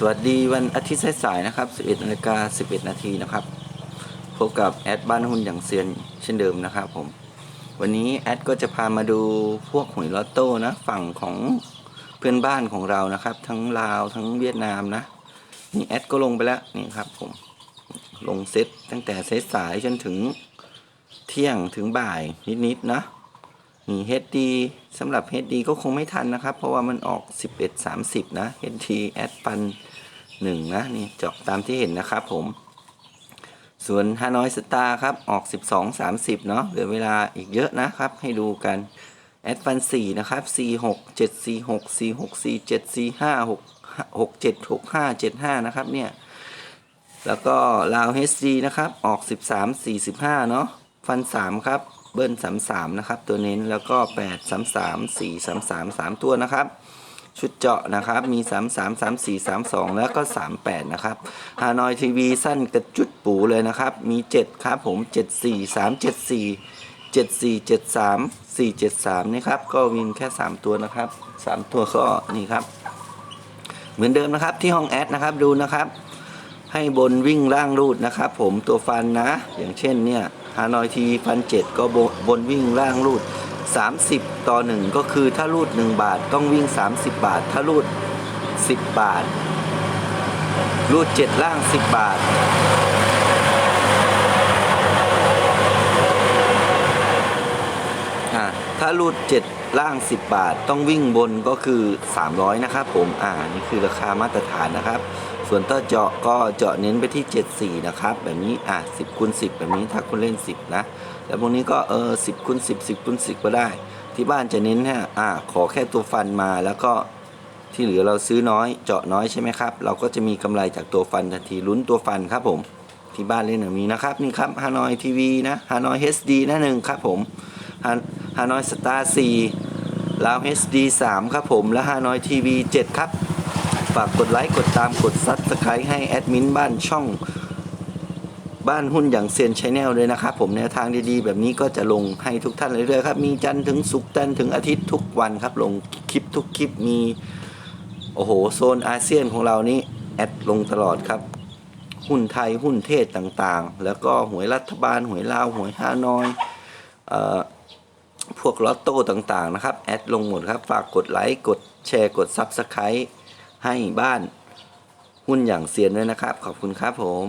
สวัสดีวันอาทิตย์สายๆนะครับ 11นาฬิกา11 นาทีนะครับ พบกับแอดบ้านหุ้นอย่างเซียนเช่นเดิมนะครับผม วันนี้แอดก็จะพามาดูพวกหวยลอตโต้นะ ฝั่งของเพื่อนบ้านของเรานะครับ ทั้งลาวทั้งเวียดนามนะ นี่แอดก็ลงไปแล้วนี่ครับผม ลงเซตตั้งแต่เซตสายจนถึงเที่ยงถึงบ่ายนิดๆนะ นี่ HD สำหรับ HD ก็คงไม่ทันนะครับ เพราะว่ามันออก 11 30 นะ HD แอดปัน1นะ นี่จาะตามที่เห็นนะครับผม ส่วนฮานอยสตาร์ครับ ออก 12 30 เนาะเหลือเวลาอีกเยอะนะครับ ให้ดูกันแอดปัน4นะครับ46 746 46 47 45 6 67 65 75นะครับเนี่ย แล้วก็ลาว HD นะครับ ออก13 45เนาะฟัน3ครับ เบิ้ล33นะครับ ตัวเน้นแล้วก็8 33 4 33 3ตัวนะครับ ชุดเจาะนะครับมี 33 34 32 แล้วก็ 38 นะครับฮานอยทีวีสั้นกระจุดปูเลยนะครับ มี 7 ครับผม 74 374 74 73 473นี่ครับ ก็วินแค่ 3 ตัวนะครับ 3 ตัวก็นี่ครับ เหมือนเดิมนะครับที่ห้องแอดนะครับดูนะครับ ให้บนวิ่งล่างรูดนะครับ ผมตัวฟันนะ อย่างเช่นเนี่ย ฮานอยทีฟันเจ็ดก็บนวิ่งล่างรูด 30 ต่อ 1 ก็คือถ้ารูด 1 บาทต้องวิ่ง 30 บาท ถ้ารูด 10 บาท รูด 7 ล่าง 10 บาท อ่าถ้า รูด 7 ล่าง 10 บาท ต้องวิ่งบนก็คือ 300 นะครับผม อ่า นี่คือราคามาตรฐานนะครับ ส่วนต่อเจาะก็เจาะเน้นไปที่ 74 นะครับ แบบนี้ อ่า10คูณ10 แบบนี้ถ้าคุณเล่น 10 นะ แล้วพวกนี้ก็เออ10คูณ10 10คูณ10 ก็ได้ ที่บ้านจะเน้นฮะอ่า ขอแค่ตัวฟันมาแล้วก็ที่เหลือเราซื้อน้อยเจาะน้อยใช่ไหมครับ เราก็จะมีกำไรจากตัวฟันทันทีลุ้นตัวฟันครับผม ที่บ้านเล่นแบบนี้นะครับ นี่ครับฮานอยทีวีนะฮานอย HD นะหนึ่งครับผม ฮานอยสตาร์4ลาว HD 3 ครับผม และฮานอยทีวี 7 ครับ ฝากกดไลค์ กดตามกดซับสไครต์ให้แอดมินบ้านช่องบ้านหุ้นอย่างเซียนชแนลเลยนะครับผมแนวทางดีๆ แบบนี้ก็จะลงให้ทุกท่านเรื่อยๆครับ มีจันทร์ถึงศุกร์จันทร์ถึงอาทิตย์ทุกวันครับ ลงคลิปทุกคลิปมี โอ้โห โซนอาเซียนของเรานี่แอดลงตลอดครับ หุ้นไทยหุ้นเทศต่างๆ แล้วก็หวยรัฐบาลหวยลาวหวยฮานอยเอ่อ พวกลอตโต้ต่างๆนะครับ แอดลงหมดครับ ฝากกดไลค์ กดแชร์ กด s u b สไครต์ให้บ้านหุ้นอย่างเซียนด้วยนะครับ ขอบคุณครับผม